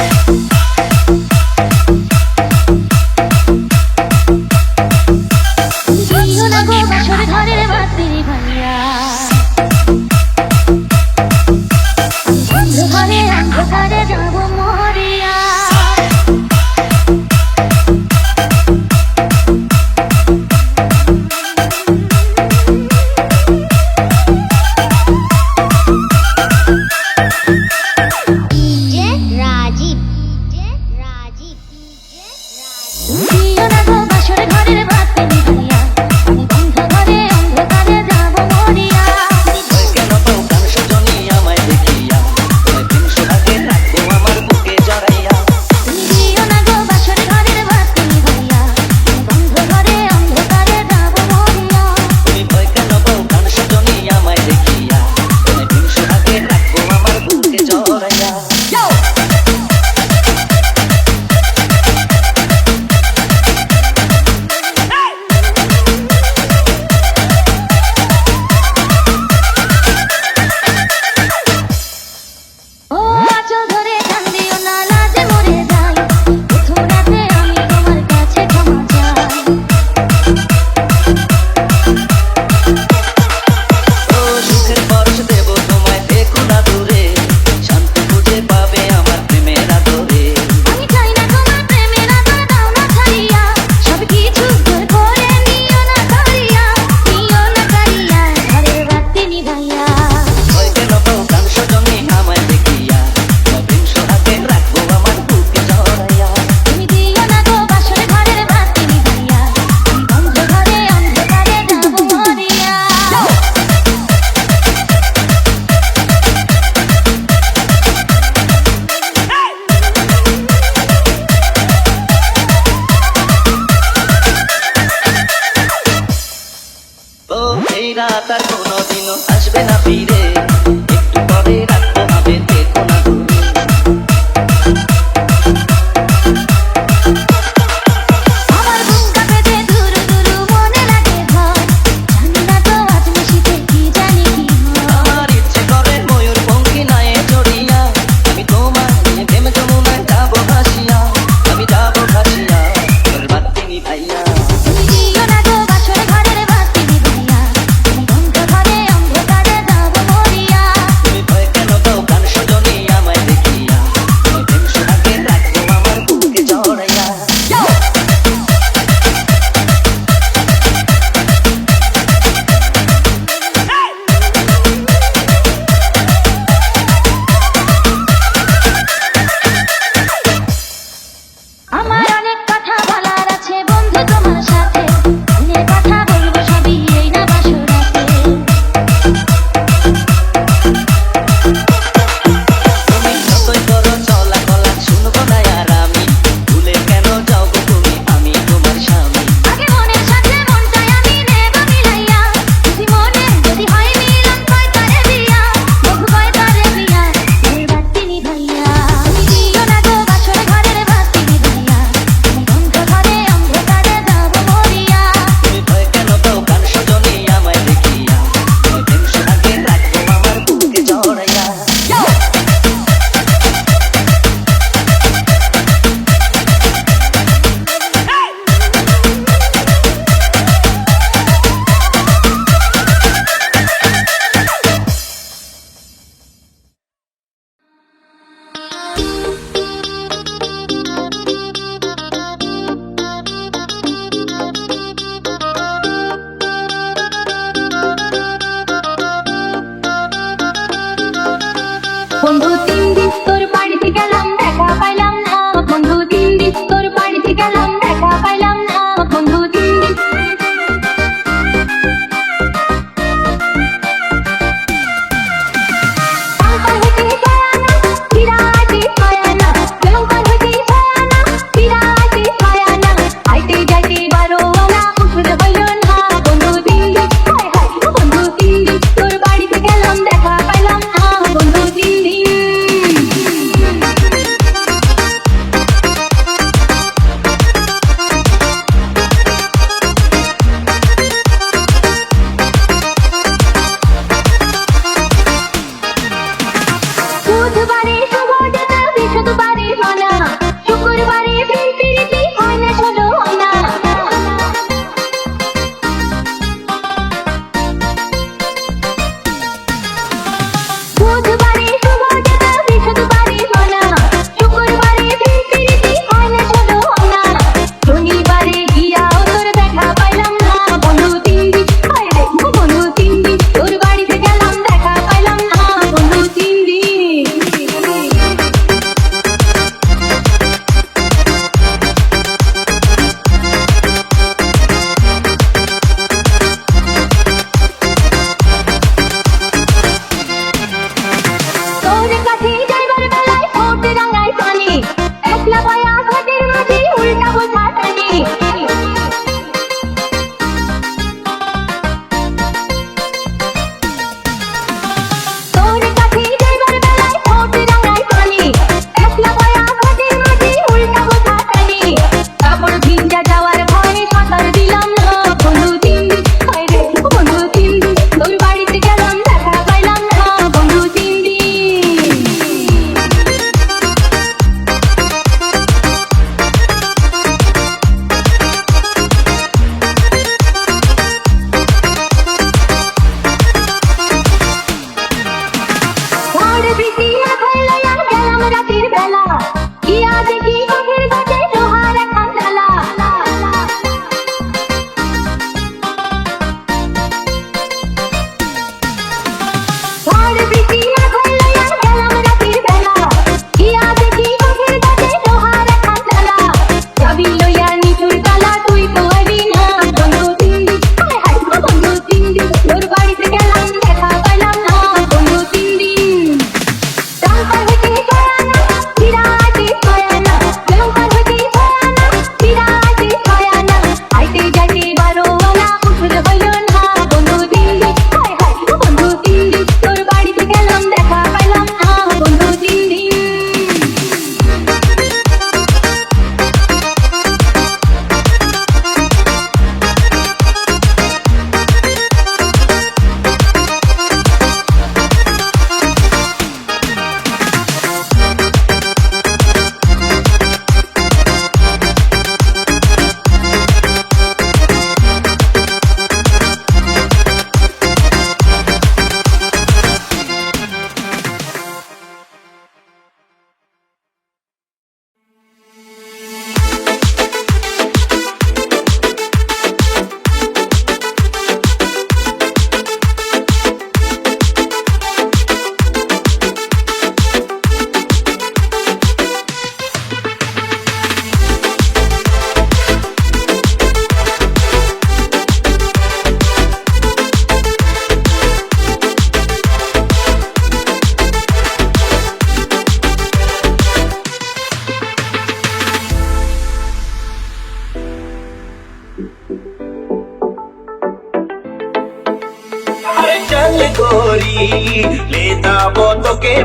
you রাত কোনোদিনও আসবে না ফিরে।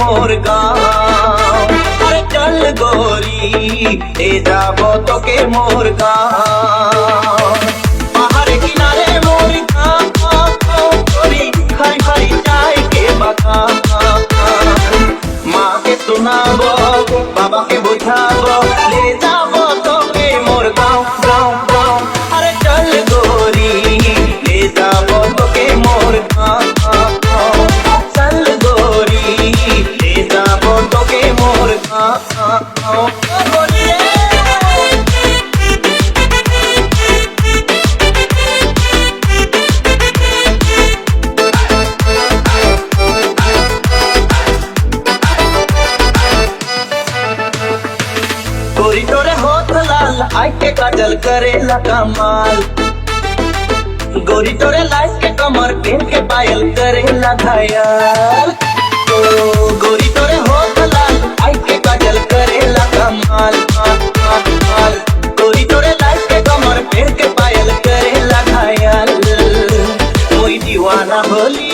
মোর গাও। চল গরি এ যাব তোকে মোর গাও। करेला कमाल। गोरी तोरे लाइफ के कमर पेन के पायल करेला घायल तो गोरी तोरे हो लाल आई के काजल करेला कमाल गोरी तोरे लाइफ के कमर पेन के पायल करेला घायल मोई दीवाना होली,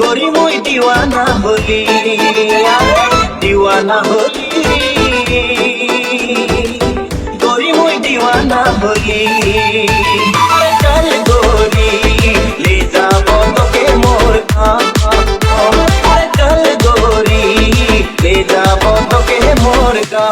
गोरी मोई दीवाना होली। दीवाना होली। না বলি। চল গরি লে তোকে মোর চল গরি লে তোকে মোর গা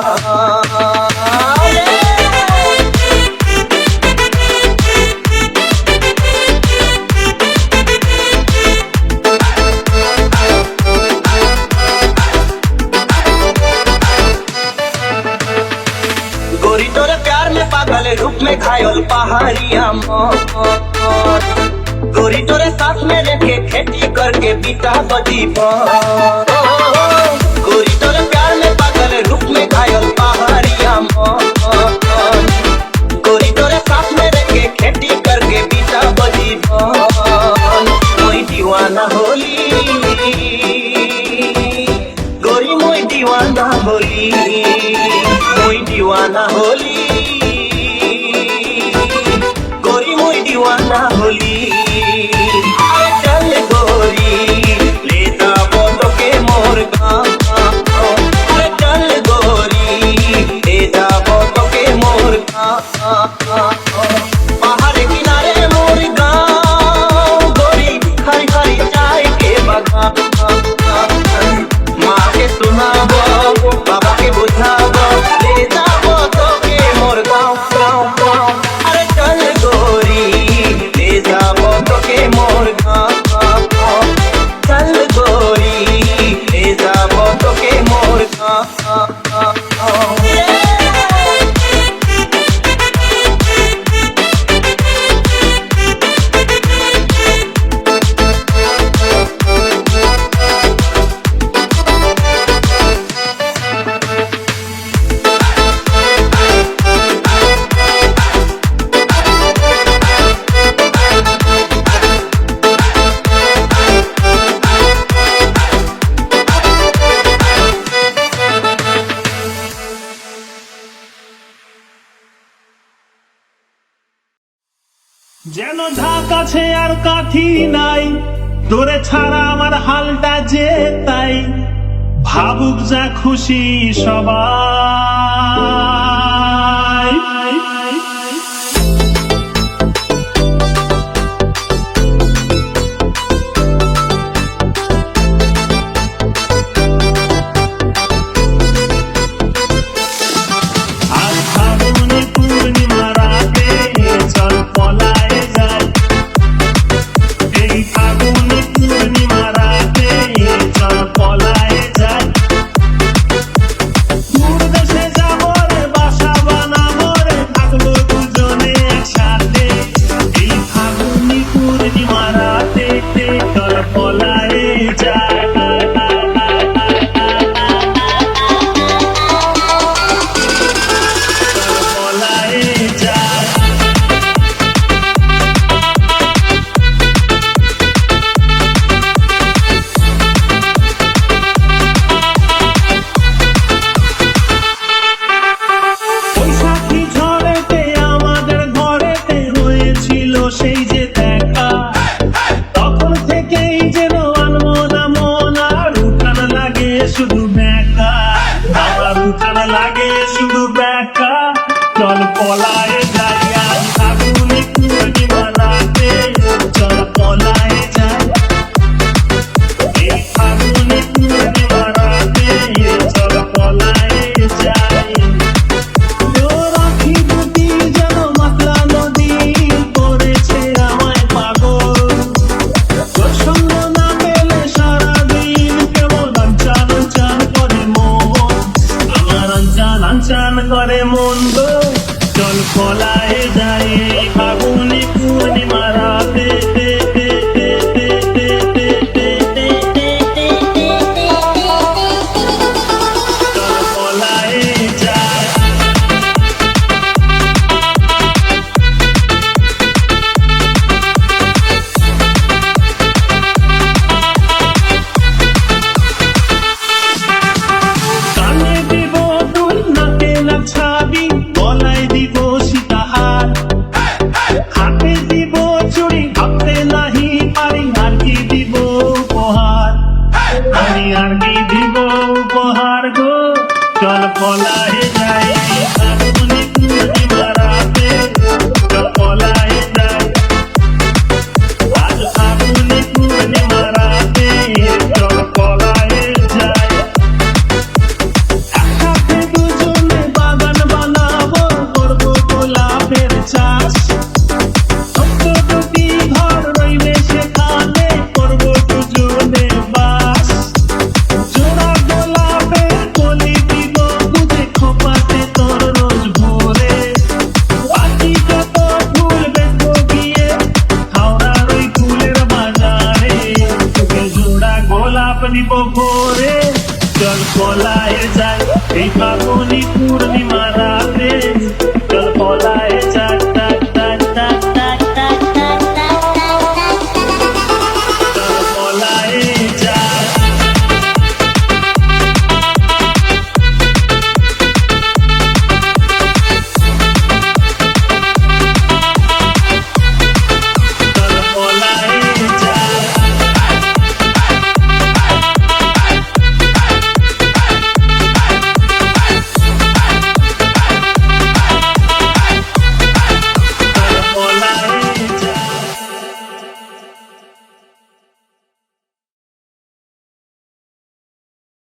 గీతా దీపా তোরে ছাড়া আমার হালটা যে তাই। ভাবুক যা খুশি সবার। আর কি দিব উপহার গো? চল পলায়ে